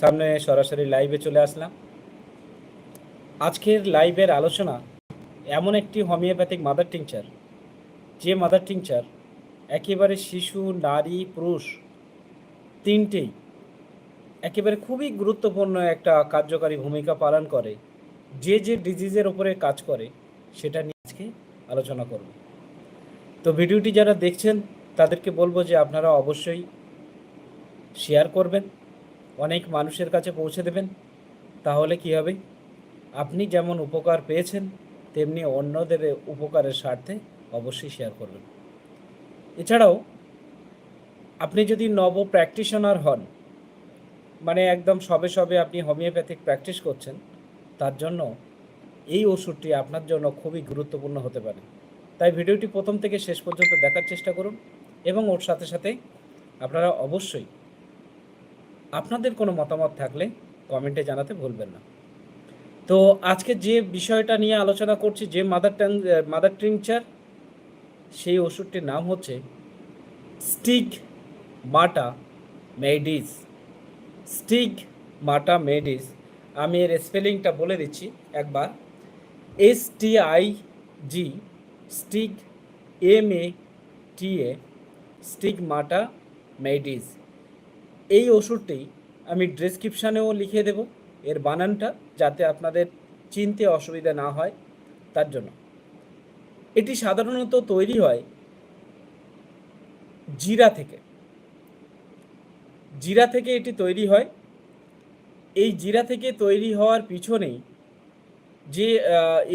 সামনে সরাসরি লাইভে চলে আসলাম। আজকের লাইভের আলোচনা এমন একটি হোমিওপ্যাথিক মাদার টিংচার যে মাদার টিংচার একেবারে শিশু, নারী, পুরুষ তিনটেই একেবারে খুবই গুরুত্বপূর্ণ একটা কার্যকারী ভূমিকা পালন করে, যে যে ডিজিজের ওপরে কাজ করে, সেটা নিয়ে আজকে আলোচনা করব। তো ভিডিওটি যারা দেখছেন, তাদেরকে বলব যে আপনারা অবশ্যই শেয়ার করবেন। অনেক মানুষের কাছে পৌঁছে দেবেন, তাহলে কি হবে? আপনি যেমন উপকার পেয়েছেন, তেমনি অন্যদের উপকারের স্বার্থে অবশ্যই শেয়ার করবেন। এছাড়াও, আপনি যদি নব প্র্যাকটিশনার হন মানে একদম সবে সবে আপনি হোমিওপ্যাথিক প্র্যাকটিস করছেন, তার জন্য এই ওষুধটি আপনার জন্য খুবই গুরুত্বপূর্ণ হতে পারে। তাই ভিডিওটি প্রথম থেকে শেষ পর্যন্ত দেখার চেষ্টা করুন এবং ওর সাথে সাথে আপনারা অবশ্যই আপনাদের কোনো মতামত থাকলে কমেন্টে জানাতে ভুলবেন না। তো আজকে যে বিষয়টা নিয়ে আলোচনা করছি, যে মাদার ট্যাং মাদার ট্রিংচার সেই ওষুধটির নাম হচ্ছে স্টিক মাটা মেডিস। স্টিক মাটা মেডিস। আমি এর স্পেলিংটা বলে দিচ্ছি একবার। S T I G stick M A T A stick মাটা মেডিস। এই ওষুধটি আমি ডেসক্রিপশানেও লিখে দেব। এর বানানটা যাতে আপনাদের চিনতে অসুবিধা না হয়, তার জন্য। এটি সাধারণত তৈরি হয় জিরা থেকে। জিরা থেকে এটি তৈরি হয়। এই জিরা থেকে তৈরি হওয়ার পিছনেই যে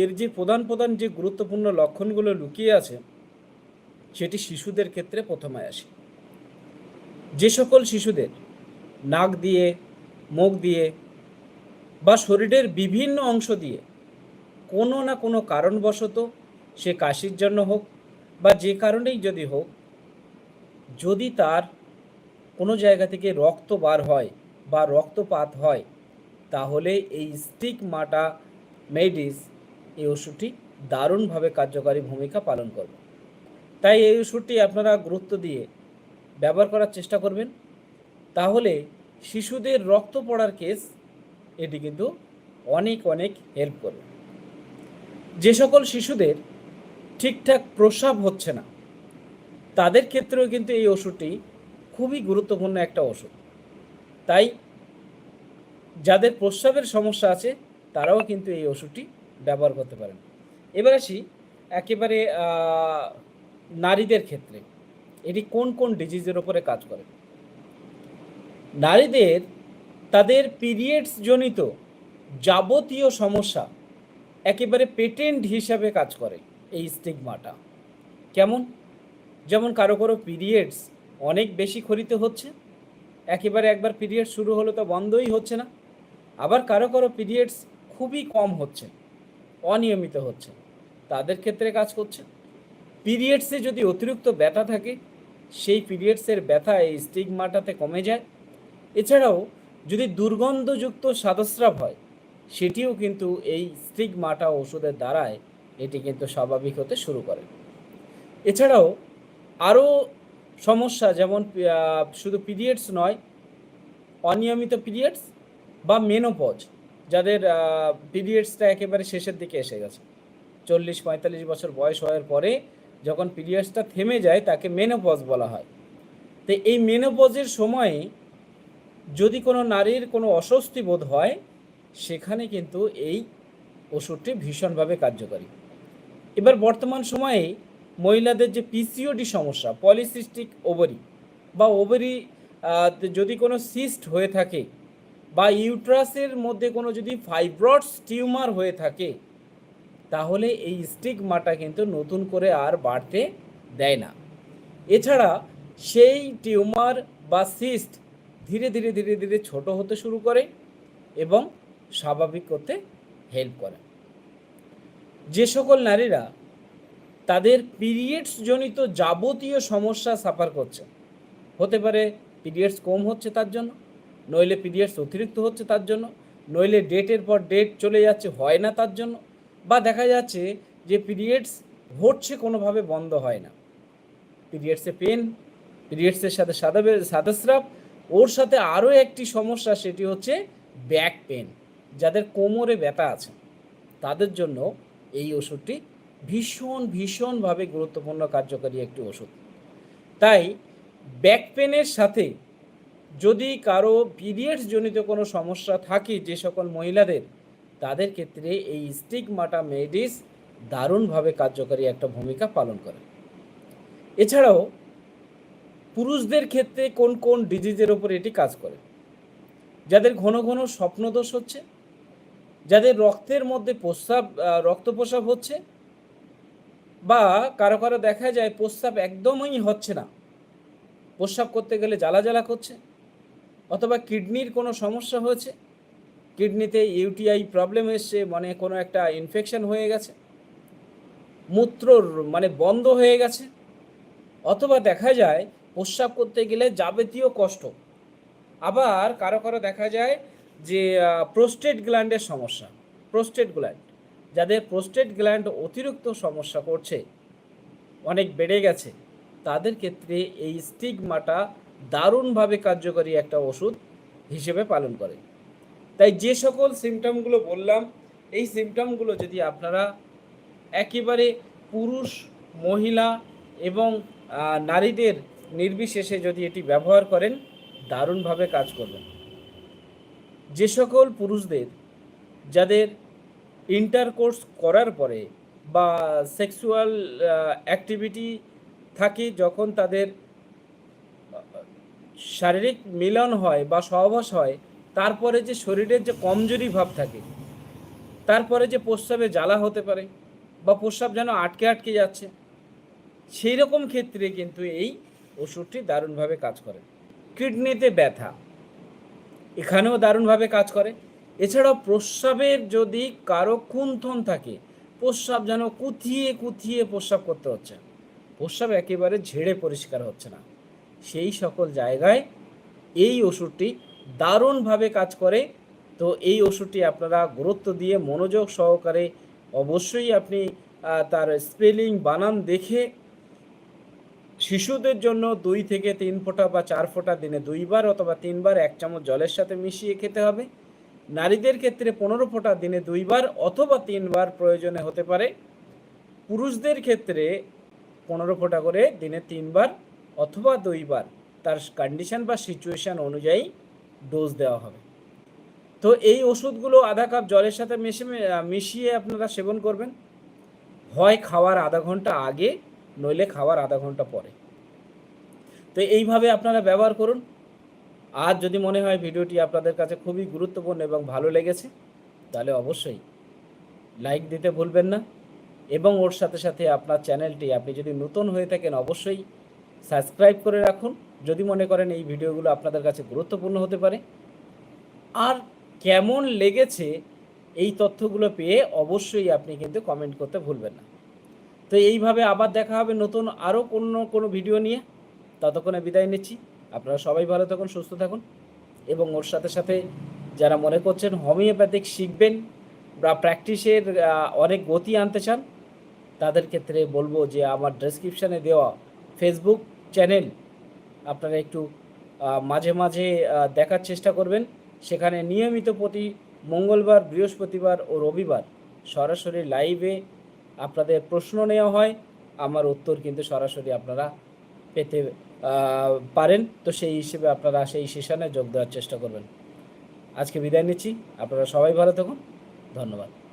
এর যে প্রধান প্রধান যে গুরুত্বপূর্ণ লক্ষণগুলো লুকিয়ে আছে, সেটি শিশুদের ক্ষেত্রে প্রথমে আসে যে সকল শিশুদের নাক দিয়ে, মুখ দিয়ে বা শরীরের বিভিন্ন অংশ দিয়ে কোনো না কোনো কারণবশত সে কাশির জন্য হোক বা যে কারণেই যদি হোক, যদি তার কোনো জায়গা থেকে রক্ত বার হয় বা রক্তপাত হয়, তাহলে এই স্টিক মাটা মেডিস এই ওষুধটি দারুণভাবে কার্যকারী ভূমিকা পালন করবে। তাই এই ওষুধটি আপনারা গুরুত্ব দিয়ে ব্যবহার করার চেষ্টা করবেন। তাহলে শিশুদের রক্ত পড়ার কেস, এটি কিন্তু অনেক অনেক হেল্প করবে যে সকল শিশুদের ঠিকঠাক প্রস্রাব হচ্ছে না, তাদের ক্ষেত্রেও কিন্তু এই ওষুধটি খুবই গুরুত্বপূর্ণ একটা ওষুধ। তাই যাদের প্রস্রাবের সমস্যা আছে, তারাও কিন্তু এই ওষুধটি ব্যবহার করতে পারেন। এবার আসি একেবারে নারীদের ক্ষেত্রে। এটি কোন কোন ডিজিজের ওপরে কাজ করে? নারীদের তাদের পিরিয়ডস জনিত যাবতীয় সমস্যা একেবারে পেটেন্ট হিসাবে কাজ করে এই স্টিগমাটা কেমন? যেমন কারও কারও পিরিয়ডস অনেক বেশি খরিতে হচ্ছে, একেবারে একবার পিরিয়ড শুরু হলো তো বন্ধই হচ্ছে না। আবার কারও কারও পিরিয়ডস খুবই কম হচ্ছে, অনিয়মিত হচ্ছে, তাদের ক্ষেত্রে কাজ করছে। পিরিয়ডসে যদি অতিরিক্ত ব্যথা থাকে, সেই পিরিয়ডসের ব্যথা এই স্টিগমাটাতে কমে যায়। এছাড়াও যদি দুর্গন্ধযুক্ত সাদস্রাব হয়, সেটিও কিন্তু এই স্টিগমাটা ওষুধের দ্বারায় এটি কিন্তু স্বাভাবিক হতে শুরু করে। এছাড়াও আরও সমস্যা যেমন শুধু পিরিয়ডস নয়, অনিয়মিত পিরিয়ডস বা মেনোপজ, যাদের পিরিয়ডসটা একেবারে শেষের দিকে এসে গেছে। চল্লিশ, পঁয়তাল্লিশ বছর বয়স হওয়ার পরে যখন পিরিয়ডসটা থেমে যায়, তাকে মেনোপজ বলা হয়। তো এই মেনোপজের সময়ে যদি কোনো নারীর কোনো অস্বস্তি বোধ হয়, সেখানে কিন্তু এই ওষুধটি ভীষণভাবে কার্যকরী। এবার বর্তমান সময়ে মহিলাদের যে পিসিওডি সমস্যা পলিসিস্টিক ওভারি বা ওভারি যদি কোনো সিস্ট হয়ে থাকে বা ইউট্রাসের মধ্যে কোনো যদি ফাইব্রডস টিউমার হয়ে থাকে, তাহলে এই স্টিগমাটা কিন্তু নতুন করে আর বাড়তে দেয় না। এছাড়া সেই টিউমার বা সিস্ট ধীরে ধীরে ধীরে ধীরে ছোট হতে শুরু করে এবং স্বাভাবিক করতে হেল্প করে। যে সকল নারীরা তাদের পিরিয়ডস জনিত যাবতীয় সমস্যা সাফার করছে। হতে পারে পিরিয়ডস কম হচ্ছে তার জন্য, নইলে পিরিয়ডস অতিরিক্ত হচ্ছে তার জন্য, নইলে ডেটের পর ডেট চলে যাচ্ছে, হয় না তার জন্য, বা দেখা যাচ্ছে যে পিরিয়ডস ঘটছে কোনোভাবে বন্ধ হয় না। পিরিয়ডসে পেন পিরিয়ডসের সাথে সাদা সাদাস্রাব ওর সাথে আরও একটি সমস্যা, সেটি হচ্ছে ব্যাক পেন যাদের কোমরে ব্যথা আছে। তাদের জন্য এই ওষুধটি ভীষণ, ভীষণভাবে গুরুত্বপূর্ণ, কার্যকারী একটি ওষুধ। তাই ব্যাক পেনের সাথে যদি কারও পিরিয়ডস জনিত কোনো সমস্যা থাকে, যে সকল মহিলাদের, তাদের ক্ষেত্রে এই স্টিগমাটা মেডিস দারুণভাবে কার্যকারী একটা ভূমিকা পালন করে। এছাড়াও পুরুষদের ক্ষেত্রে কোন কোন ডিজিজের ওপর এটি কাজ করে? যাদের ঘন ঘন স্বপ্নদোষ হচ্ছে, যাদের রক্তের মধ্যে প্রস্রাব রক্ত প্রস্রাব হচ্ছে, বা কারও কারও দেখা যায় প্রস্রাব একদমই হচ্ছে না। প্রস্রাব করতে গেলে জ্বালা জ্বালা করছে, অথবা কিডনির কোনো সমস্যা হয়েছে, কিডনিতে ইউটিআই প্রবলেম এসছে মানে কোনো একটা ইনফেকশন হয়ে গেছে মূত্র মানে বন্ধ হয়ে গেছে, অথবা দেখা যায় প্রস্রাব করতে গেলে যাবতীয় কষ্ট। আবার কারও কারও দেখা যায় যে প্রোস্টেট গ্ল্যান্ডের সমস্যা। প্রোস্টেট গ্ল্যান্ড যাদের প্রোস্টেট গ্ল্যান্ড অতিরিক্ত সমস্যা করছে, অনেক বেড়ে গেছে, তাদের ক্ষেত্রে এই স্টিগমাটা দারুণভাবে কার্যকরী একটা ওষুধ হিসেবে পালন করে। তাই যে সকল সিমটমগুলো বললাম, এই সিমটমগুলো যদি আপনারা একেবারে পুরুষ, মহিলা এবং নারীদের নির্বিশেষে যদি এটি ব্যবহার করেন, দারুণভাবে কাজ করবেন। যে সকল পুরুষদের যাদের ইন্টারকোর্স করার পরে বা সেক্সুয়াল অ্যাক্টিভিটি থাকে যখন তাদের শারীরিক মিলন হয় বা সহবাস হয়, তারপরে যে শরীরের যে কমজোরি ভাব থাকে, তারপরে যে প্রস্রাবে জ্বালা হতে পারে বা প্রস্রাব যেন আটকে আটকে যাচ্ছে সেই রকম ক্ষেত্রে কিন্তু এই ওষুধটি দারুণভাবে কাজ করে। কিডনিতে ব্যথা, এখানেও দারুণভাবে কাজ করে। এছাড়াও প্রস্রাবের যদি কারও কুন্থন থাকে, প্রস্রাব যেন কুথিয়ে কুথিয়ে প্রস্রাব করতে হচ্ছে। প্রস্রাব একেবারে ঝেড়ে পরিষ্কার হচ্ছে না। সেই সকল জায়গায় এই ওষুধটি দারুণভাবে কাজ করে। তো এই ওষুধটি আপনারা গুরুত্ব দিয়ে মনোযোগ সহকারে অবশ্যই আপনি তার স্পেলিং বানান দেখে শিশুদের জন্য দুই থেকে তিন ফোঁটা বা চার ফোঁটা দিনে দুইবার অথবা তিনবার এক চামচ জলের সাথে মিশিয়ে খেতে হবে। নারীদের ক্ষেত্রে পনেরো ফোঁটা দিনে দুইবার অথবা তিনবার প্রয়োজনে হতে পারে। পুরুষদের ক্ষেত্রে পনেরো ফোঁটা করে দিনে তিনবার অথবা দুইবার তার কন্ডিশন বা সিচুয়েশান অনুযায়ী ডোজ দেওয়া হবে। তো এই ওষুধগুলো আধা কাপ জলের সাথে মিশে মিশিয়ে আপনারা সেবন করবেন। হয় খাওয়ার আধা ঘণ্টা আগে নইলে খাওয়ার আধা ঘণ্টা পরে। তো এইভাবে আপনারা ব্যবহার করুন। আর যদি মনে হয় ভিডিওটি আপনাদের কাছে খুবই গুরুত্বপূর্ণ এবং ভালো লেগেছে, তাহলে অবশ্যই লাইক দিতে ভুলবেন না এবং ওর সাথে সাথে আপনার চ্যানেলটি, আপনি যদি নতুন হয়ে থাকেন অবশ্যই সাবস্ক্রাইব করে রাখুন। যদি মনে করেন এই ভিডিওগুলো আপনাদের কাছে গুরুত্বপূর্ণ হতে পারে। আর কেমন লেগেছে এই তথ্যগুলো পেয়ে অবশ্যই আপনি কিন্তু কমেন্ট করতে ভুলবেন না। তো এইভাবে আবার দেখা হবে নতুন আরও কোনো কোনো ভিডিও নিয়ে। ততক্ষণে বিদায় নিচ্ছি। আপনারা সবাই ভালো থাকুন, সুস্থ থাকুন এবং ওর সাথে সাথে যারা মনে করছেন হোমিওপ্যাথিক শিখবেন বা প্র্যাকটিসের অনেক গতি আনতে চান, তাদের ক্ষেত্রে বলব যে আমার ডেসক্রিপশানে দেওয়া ফেসবুক চ্যানেল আপনারা একটু মাঝে মাঝে দেখার চেষ্টা করবেন। সেখানে নিয়মিত প্রতি মঙ্গলবার, বৃহস্পতিবার ও রবিবার সরাসরি লাইভে আপনাদের প্রশ্ন নেওয়া হয়, আমার উত্তর কিন্তু সরাসরি আপনারা পেতে পারেন। তো সেই হিসেবে আপনারা সেই সেশনে যোগ দেওয়ার চেষ্টা করবেন। আজকে বিদায় নিচ্ছি। আপনারা সবাই ভালো থাকুন। ধন্যবাদ।